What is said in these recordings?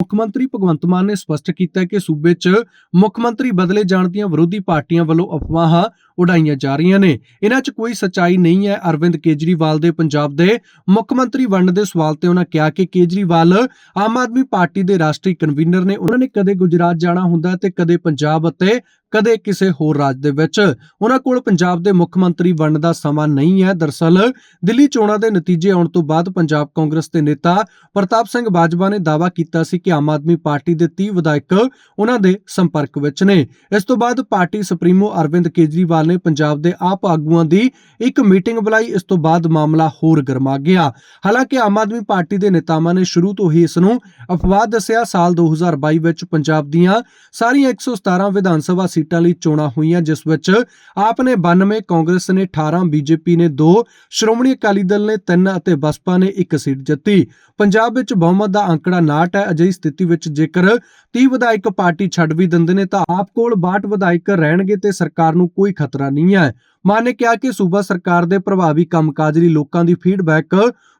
ਮੁੱਖ ਮੰਤਰੀ ਭਗਵੰਤ ਮਾਨ ਨੇ ਸਪਸ਼ਟ ਕੀਤਾ ਹੈ ਕਿ ਸੂਬੇ 'ਚ ਮੁੱਖ ਮੰਤਰੀ ਬਦਲੇ ਜਾਣ ਦੀਆਂ ਵਿਰੋਧੀ ਪਾਰਟੀਆਂ ਵੱਲੋਂ ਅਫਵਾਹਾਂ ਉਡਾਈਆਂ ਜਾ ਰਹੀਆਂ ਨੇ। ਇਹਨਾਂ 'ਚ ਕੋਈ ਸਚਾਈ ਨਹੀਂ ਹੈ। ਅਰਵਿੰਦ ਕੇਜਰੀਵਾਲ ਦੇ ਪੰਜਾਬ ਦੇ ਮੁੱਖ ਮੰਤਰੀ ਬਣਨ ਦੇ ਸਵਾਲ ਤੇ ਉਹਨਾਂ ਕਿਹਾ ਕਿ ਕੇਜਰੀਵਾਲ ਆਮ ਆਦਮੀ ਪਾਰਟੀ ਦੇ ਰਾਸ਼ਟਰੀ ਕਨਵੀਨਰ ਨੇ। ਉਹਨਾਂ ਨੇ ਕਦੇ ਗੁਜਰਾਤ ਜਾਣਾ ਹੁੰਦਾ ਤੇ ਕਦੇ ਪੰਜਾਬ ਅਤੇ ਕਦੇ ਕਿਸੇ ਹੋਰ ਰਾਜ ਦੇ ਵਿੱਚ। ਉਹਨਾਂ ਕੋਲ ਪੰਜਾਬ ਦੇ ਮੁੱਖ ਮੰਤਰੀ ਬਣਨ ਦਾ ਸਮਾਂ ਨਹੀਂ ਹੈ। ਦਰਸਲ, ਦਿੱਲੀ ਚੋਣਾਂ ਦੇ ਨਤੀਜੇ ਆਉਣ ਤੋਂ ਬਾਅਦ ਪੰਜਾਬ ਕਾਂਗਰਸ ਦੇ ਨੇਤਾ ਪ੍ਰਤਾਪ ਸਿੰਘ ਬਾਜਵਾ ਨੇ ਦਾਅਵਾ ਕੀਤਾ ਸੀ ਕਿ ਆਮ ਆਦਮੀ ਪਾਰਟੀ ਦੇ 30 ਵਿਧਾਇਕ ਉਹਨਾਂ ਦੇ ਸੰਪਰਕ ਵਿੱਚ ਨੇ। ਇਸ ਤੋਂ ਬਾਅਦ ਪਾਰਟੀ ਸੁਪਰੀਮੋ ਅਰਵਿੰਦ ਕੇਜਰੀਵਾਲ ਨੇ ਪੰਜਾਬ ਦੇ ਆਪ ਆਗੂਆਂ ਦੀ ਇੱਕ ਮੀਟਿੰਗ ਬੁਲਾਈ। ਇਸ ਤੋਂ ਬਾਅਦ ਮਾਮਲਾ ਹੋਰ ਗਰਮਾ ਗਿਆ। ਹਾਲਾਂਕਿ, ਆਮ ਆਦਮੀ ਪਾਰਟੀ ਦੇ ਨੇਤਾਵਾਂ ਨੇ ਸ਼ੁਰੂ ਤੋਂ ਹੀ ਇਸ ਨੂੰ ਅਫਵਾਹ ਦੱਸਿਆ। ਸਾਲ 2022 ਵਿੱਚ ਪੰਜਾਬ ਦੀਆਂ ਸਾਰੀਆਂ 117 ਵਿਧਾਨ ਸਭਾ ਸੀਟਾਂ ਲਈ ਚੋਣਾਂ ਹੋਈਆਂ, ਜਿਸ ਵਿੱਚ ਆਪ ਨੇ 92 ਕਾਂਗਰਸ ਨੇ 18 ਬੀਜੇਪੀ ਨੇ 2 ਸ਼੍ਰੋਮਣੀ ਅਕਾਲੀ ਦਲ ਨੇ 3 ਅਤੇ ਬਸਪਾ ਨੇ 1 ਸੀਟ ਜਿੱਤੀ। ਪੰਜਾਬ ਵਿੱਚ ਬਹੁਮਤ ਦਾ ਅੰਕੜਾ 59 ਹੈ, ਅਜਿਹੀ ਸਥਿਤੀ ਵਿੱਚ ਜੇਕਰ 30 ਵਿਧਾਇਕ ਪਾਰਟੀ ਛੱਡ ਵੀ ਦਿੰਦੇ ਨੇ, ਤਾਂ ਆਪ ਕੋਲ 62 ਵਿਧਾਇਕ ਰਹਿਣਗੇ ਤੇ ਸਰਕਾਰ ਨੂੰ ਕੋਈ ਖਤਰਾ ਨਹੀਂ ਹੈ। ਮਾਨ ਨੇ ਕਿਹਾ ਕਿ ਸੂਬਾ ਸਰਕਾਰ ਦੇ ਪ੍ਰਭਾਵੀ ਕੰਮਕਾਜ ਲਈ ਲੋਕਾਂ ਦੀ ਫੀਡਬੈਕ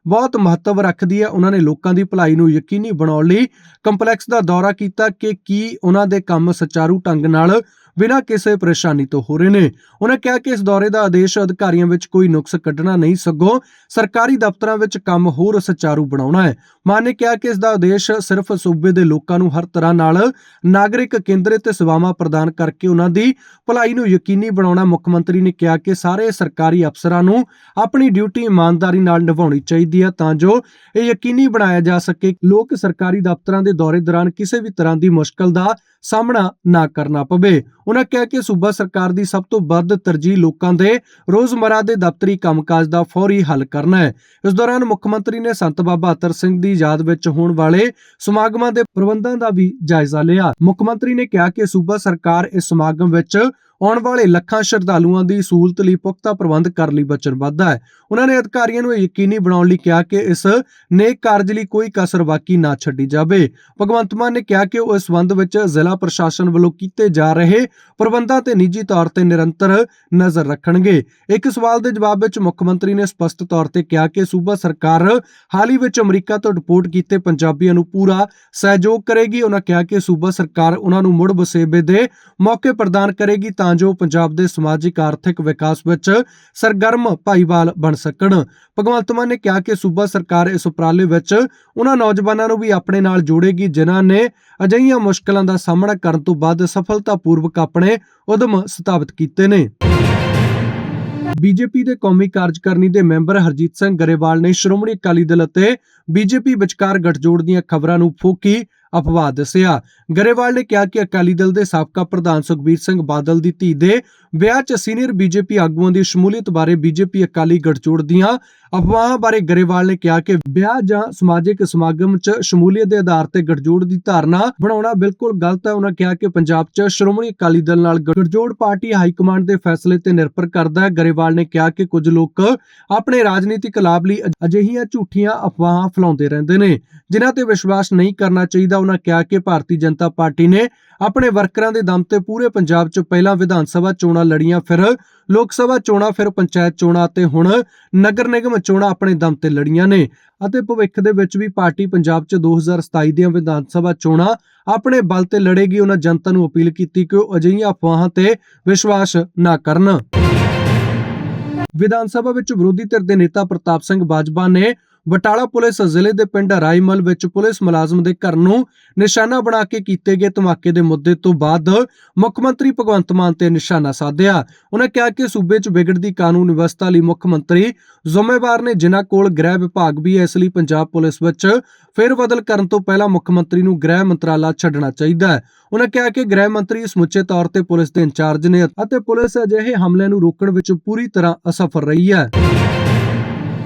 ਬਹੁਤ ਮਹੱਤਵ ਰੱਖਦੀ ਹੈ। ਉਹਨਾਂ ਨੇ ਲੋਕਾਂ ਦੀ ਭਲਾਈ ਨੂੰ ਯਕੀਨੀ ਬਣਾਉਣ ਲਈ ਕੰਪਲੈਕਸ ਦਾ ਦੌਰਾ ਕੀਤਾ ਕਿ ਕੀ ਉਹਨਾਂ ਦੇ ਕੰਮ ਸੁਚਾਰੂ ਢੰਗ ਨਾਲ ਬਿਨਾਂ ਕਿਸੇ ਪਰੇਸ਼ਾਨੀ ਤੋਂ ਹੋ ਰਹੇ ਨੇ। ਉਹਨਾਂ ਕਿਹਾ ਕਿ ਇਸ ਦੌਰੇ ਦਾ ਆਦੇਸ਼ ਅਧਿਕਾਰੀਆਂ ਵਿੱਚ ਕੋਈ ਨੁਕਸ ਕੱਢਣਾ ਨਹੀਂ, ਸਗੋਂ ਸਰਕਾਰੀ ਦਫ਼ਤਰਾਂ ਵਿੱਚ ਕੰਮ ਹੋਰ ਸੁਚਾਰੂ ਬਣਾਉਣਾ ਹੈ। ਮਾਨ ਨੇ ਕਿਹਾ ਕਿ ਇਸ ਦਾ ਉਦੇਸ਼ ਸਿਰਫ ਸੂਬੇ ਦੇ ਲੋਕਾਂ ਨੂੰ ਹਰ ਤਰ੍ਹਾਂ ਨਾਲ ਨਾਗਰਿਕ ਕੇਂਦਰਿਤ ਸੇਵਾਵਾਂ ਪ੍ਰਦਾਨ ਕਰਕੇ ਉਹਨਾਂ ਦੀ ਭਲਾਈ ਨੂੰ ਯਕੀਨੀ ਬਣਾਉਣਾ ਮੁੱਖ ਮੰਤਰੀ ਨੇ ਕਿਹਾ ਕਿ ਸਾਰੇ ਸਰਕਾਰੀ ਅਫਸਰਾਂ ਨੂੰ ਆਪਣੀ ਡਿਊਟੀ ਇਮਾਨਦਾਰੀ ਨਾਲ ਨਿਭਾਉਣੀ ਚਾਹੀਦੀ ਹੈ ਤਾਂ ਜੋ ਇਹ ਯਕੀਨੀ ਬਣਾਇਆ ਜਾ ਸਕੇ ਲੋਕ ਸਰਕਾਰੀ ਦਫ਼ਤਰਾਂ ਦੇ ਦੌਰੇ ਦੌਰਾਨ ਕਿਸੇ ਵੀ ਤਰ੍ਹਾਂ ਦੀ ਮੁਸ਼ਕਲ ਦਾ ਸਾਹਮਣਾ ਨਾ ਕਰਨਾ ਪਵੇ। ਉਹਨਾਂ ਕਿਹਾ ਕਿ ਸੂਬਾ ਸਰਕਾਰ ਦੀ ਸਭ ਤੋਂ ਵੱਧ ਤਰਜੀਹ ਲੋਕਾਂ ਦੇ ਰੋਜ਼ਮਰਾ ਦੇ ਦਫ਼ਤਰੀ ਕੰਮਕਾਜ ਦਾ ਫੌਰੀ ਹੱਲ ਕਰਨਾ ਹੈ। ਇਸ ਦੌਰਾਨ ਮੁੱਖ ਮੰਤਰੀ ਨੇ ਸੰਤ ਬਾਬਾ ਅਤਰ ਸਿੰਘ ਦੀ ਯਾਦ ਵਿੱਚ ਹੋਣ ਵਾਲੇ ਸਮਾਗਮਾਂ ਦੇ ਪ੍ਰਬੰਧਾਂ ਦਾ ਵੀ ਜਾਇਜ਼ਾ ਲਿਆ। ਮੁੱਖ ਮੰਤਰੀ ਨੇ ਕਿਹਾ ਕਿ ਸੂਬਾ ਸਰਕਾਰ ਇਸ ਸਮਾਗਮ ਵਿੱਚ ਆਉਣ ਵਾਲੇ ਲੱਖਾਂ ਸ਼ਰਧਾਲੂਆਂ ਦੀ ਸਹੂਲਤ ਲਈ ਪੁਖਤਾ ਪ੍ਰਬੰਧ ਕਰਨ ਲਈ ਵਚਨਬੱਧ ਹੈ। ਉਹਨਾਂ ਨੇ ਅਧਿਕਾਰੀਆਂ ਨੂੰ ਇਹ ਯਕੀਨੀ ਬਣਾਉਣ ਲਈ ਕਿਹਾ ਕਿ ਇਸ ਨੇਕ ਕਾਰਜ ਲਈ ਕੋਈ ਕਸਰ ਬਾਕੀ ਨਾ ਛੱਡੀ ਜਾਵੇ। ਭਗਵੰਤ ਮਾਨ ਨੇ ਕਿਹਾ ਕਿ ਉਹ ਇਸ ਸੰਬੰਧ ਵਿੱਚ ਜ਼ਿਲ੍ਹਾ ਪ੍ਰਸ਼ਾਸਨ ਵੱਲੋਂ ਕੀਤੇ ਜਾ ਰਹੇ ਪ੍ਰਬੰਧਾਂ ਤੇ ਨਿੱਜੀ ਤੌਰ ਤੇ ਨਿਰੰਤਰ ਨਜ਼ਰ ਰੱਖਣਗੇ। ਇੱਕ ਸਵਾਲ ਦੇ ਜਵਾਬ ਵਿੱਚ ਮੁੱਖ ਮੰਤਰੀ ਨੇ ਸਪਸ਼ਟ ਤੌਰ ਤੇ ਕਿਹਾ ਕਿ ਸੂਬਾ ਸਰਕਾਰ ਹਾਲ ਹੀ ਵਿੱਚ ਅਮਰੀਕਾ ਤੋਂ ਡਿਪੋਰਟ ਕੀਤੇ ਪੰਜਾਬੀਆਂ ਨੂੰ ਪੂਰਾ ਸਹਿਯੋਗ ਕਰੇਗੀ। ਉਹਨਾਂ ਕਿਹਾ ਕਿ ਸੂਬਾ ਸਰਕਾਰ ਉਹਨਾਂ ਨੂੰ ਮੁੜ ਵਸੇਬੇ ਦੇ ਮੌਕੇ ਪ੍ਰਦਾਨ ਕਰੇਗੀ ਤਾਂ ਜੋ ਪੰਜਾਬ ਦੇ ਸਮਾਜਿਕ, ਆਰਥਿਕ ਵਿਕਾਸ ਵਿੱਚ ਸਰਗਰਮ ਭਾਈਵਾਲ ਬਣ ਸਕਣ। ਭਗਵੰਤ ਮਾਨ ਨੇ ਕਿਹਾ ਕਿ ਸੂਬਾ ਸਰਕਾਰ ਇਸ ਉਪਰਾਲੇ ਵਿੱਚ ਉਹਨਾਂ ਨੌਜਵਾਨਾਂ ਨੂੰ ਵੀ ਆਪਣੇ ਨਾਲ ਜੋੜੇਗੀ, ਜਿਨ੍ਹਾਂ ਨੇ ਅਜਿਹੀਆਂ ਮੁਸ਼ਕਲਾਂ ਦਾ ਸਾਹਮਣਾ ਕਰਨ ਤੋਂ ਬਾਅਦ ਸਫਲਤਾਪੂਰਵਕ ਆਪਣੇ ਉਦਮ ਸਥਾਪਿਤ ਕੀਤੇ ਨੇ। ਬੀਜੇਪੀ ਦੇ ਕੌਮੀ ਕਾਰਜਕਾਰਨੀ ਦੇ ਮੈਂਬਰ ਹਰਜੀਤ ਸਿੰਘ ਗਰੇਵਾਲ ਨੇ ਸ਼੍ਰੋਮਣੀ ਅਕਾਲੀ ਦਲ ਅਤੇ ਬੀਜੇਪੀ ਵਿਚਕਾਰ ਗੱਠਜੋੜ ਦੀਆਂ ਖਬਰਾਂ ਨੂੰ ਫੋਕੀ ਅਪਵਾਦ ਦੱਸਿਆ। ਗਰੇਵਾਲ ਨੇ ਕਿਹਾ ਕਿ ਅਕਾਲੀ ਦਲ ਦੇ ਸਾਬਕਾ ਪ੍ਰਧਾਨ ਸੁਖਬੀਰ ਸਿੰਘ ਬਾਦਲ ਦੀ ਧੀ ਦੇ ਵਿਆਹ 'ਚ ਸੀਨੀਅਰ ਬੀਜੇਪੀ ਆਗੂਆਂ ਦੀ ਸ਼ਮੂਲੀਅਤ ਬਾਰੇ ਬੀਜੇਪੀ ਅਕਾਲੀ ਗੱਠਜੋੜ ਦੀਆਂ ਅਫਵਾਹਾਂ ਬਾਰੇ ਗਰੇਵਾਲ ਨੇ ਕਿਹਾ ਕਿ ਵਿਆਹ ਜਾਂ ਸਮਾਜਿਕ ਸਮਾਗਮ 'ਚ ਸ਼ਮੂਲੀਅਤ ਦੇ ਆਧਾਰ ਤੇ ਗੱਠਜੋੜ ਦੀ ਧਾਰਨਾ ਬਣਾਉਣਾ ਬਿਲਕੁਲ ਗਲਤ ਹੈ। ਉਹਨਾਂ ਕਿਹਾ ਕਿ ਪੰਜਾਬ 'ਚ ਸ਼੍ਰੋਮਣੀ ਅਕਾਲੀ ਦਲ ਨਾਲ ਗੱਠਜੋੜ ਪਾਰਟੀ ਹਾਈ ਕਮਾਂਡ ਦੇ ਫੈਸਲੇ ਤੇ ਨਿਰਭਰ ਕਰਦਾ ਹੈ। ਗਰੇਵਾਲ ਨੇ ਕਿਹਾ ਕਿ ਕੁਝ ਲੋਕ ਆਪਣੇ ਰਾਜਨੀਤਿਕ ਲਾਭ ਲਈ ਅਜਿਹੀਆਂ ਝੂਠੀਆਂ ਅਫਵਾਹਾਂ ਫੈਲਾਉਂਦੇ ਰਹਿੰਦੇ ਨੇ, ਜਿਨ੍ਹਾਂ ਤੇ ਵਿਸ਼ਵਾਸ ਨਹੀਂ ਕਰਨਾ ਚਾਹੀਦਾ। ਉਹਨਾਂ ਕਿਹਾ ਕਿ ਭਾਰਤੀ ਜਨਤਾ ਪਾਰਟੀ ਨੇ ਆਪਣੇ ਵਰਕਰਾਂ ਦੇ ਦਮ ਤੇ ਪੂਰੇ ਪੰਜਾਬ 'ਚ ਪਹਿਲਾਂ ਵਿਧਾਨ ਸਭਾ ਚੋਣਾਂ ਲੜੀਆਂ, ਫਿਰ ਲੋਕ ਸਭਾ ਚੋਣਾਂ, ਫਿਰ ਪੰਚਾਇਤ ਚੋਣਾਂ ਤੇ ਹੁਣ ਨਗਰ ਨਿਗਮ ਚੋਣਾਂ ਆਪਣੇ ਦਮ ਤੇ ਲੜੀਆਂ ਨੇ ਅਤੇ ਭਵਿੱਖ ਦੇ ਵਿੱਚ ਵੀ ਪਾਰਟੀ ਪੰਜਾਬ 'ਚ 2027 ਦੀਆਂ ਵਿਧਾਨ ਸਭਾ ਚੋਣਾਂ ਆਪਣੇ ਬਲ ਤੇ ਲੜੇਗੀ ਉਹਨਾਂ ਜਨਤਾ ਨੂੰ ਅਪੀਲ ਕੀਤੀ ਕਿ ਉਹ ਅਜਿਹੀਆਂ ਅਫਵਾਹਾਂ ਤੇ ਵਿਸ਼ਵਾਸ ਨਾ ਕਰਨ। ਵਿਧਾਨ ਸਭਾ ਵਿੱਚ ਵਿਰੋਧੀ ਧਿਰ ਦੇ ਨੇਤਾ ਪ੍ਰਤਾਪ ਸਿੰਘ ਬਾਜਵਾ ਨੇ ਬਟਾਲਾ ਪੁਲਿਸ ਜ਼ਿਲ੍ਹੇ ਦੇ ਪਿੰਡ ਰਾਈਮਲ ਵਿੱਚ ਪੁਲਿਸ ਮੁਲਾਜ਼ਮ ਦੇ ਘਰ ਨੂੰ ਨਿਸ਼ਾਨਾ ਬਣਾ ਕੇ ਕੀਤੇ ਗਏ ਧਮਾਕੇ ਦੇ ਮੁੱਦੇ ਤੋਂ ਬਾਅਦ ਮੁੱਖ ਮੰਤਰੀ ਭਗਵੰਤ ਮਾਨ ਤੇ ਨਿਸ਼ਾਨਾ ਸਾਧਿਆ। ਉਹਨਾਂ ਕਿਹਾ ਕਿ ਸੂਬੇ 'ਚ ਵਿਗੜਦੀ ਕਾਨੂੰਨ ਵਿਵਸਥਾ ਲਈ ਮੁੱਖ ਮੰਤਰੀ ਜ਼ਿੰਮੇਵਾਰ ਨੇ ਜਿਨ੍ਹਾਂ ਕੋਲ ਗ੍ਰਹਿ ਵਿਭਾਗ ਵੀ ਹੈ, ਇਸ ਲਈ ਪੰਜਾਬ ਪੁਲਿਸ ਵਿੱਚ ਫੇਰ ਬਦਲ ਕਰਨ ਤੋਂ ਪਹਿਲਾਂ ਮੁੱਖ ਮੰਤਰੀ ਨੂੰ ਗ੍ਰਹਿ ਮੰਤਰਾਲਾ ਛੱਡਣਾ ਚਾਹੀਦਾ ਹੈ। ਉਹਨਾਂ ਕਿਹਾ ਕਿ ਗ੍ਰਹਿ ਮੰਤਰੀ ਸਮੁੱਚੇ ਤੌਰ ਤੇ ਪੁਲਿਸ ਦੇ ਇੰਚਾਰਜ ਨੇ ਅਤੇ ਪੁਲਿਸ ਅਜਿਹੇ ਹਮਲਿਆਂ ਨੂੰ ਰੋਕਣ ਵਿੱਚ ਪੂਰੀ ਤਰ੍ਹਾਂ ਅਸਫਲ ਰਹੀ ਹੈ।